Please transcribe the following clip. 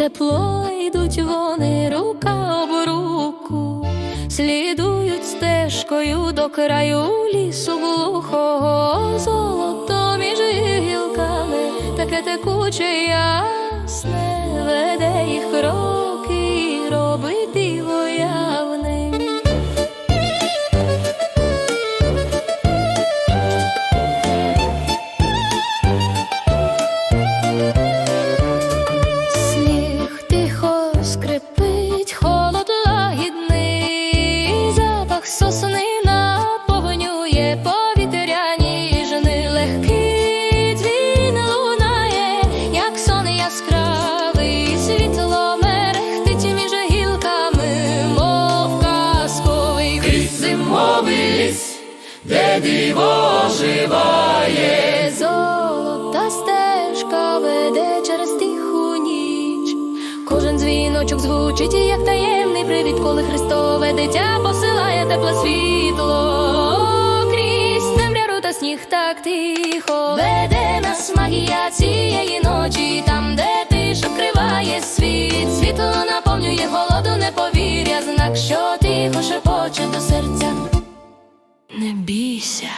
село йдуть вони рука об руку, слідують стежкою до краю лісу глухого золото між гілками, таке текуче ясне, веде їх ліс, де диво оживає. Золота стежка веде через тиху ніч. Кожен дзвіночок звучить, як таємний привіт, коли Христове дитя посилає тепле світло. Крізь темряву та сніг так тихо бійся.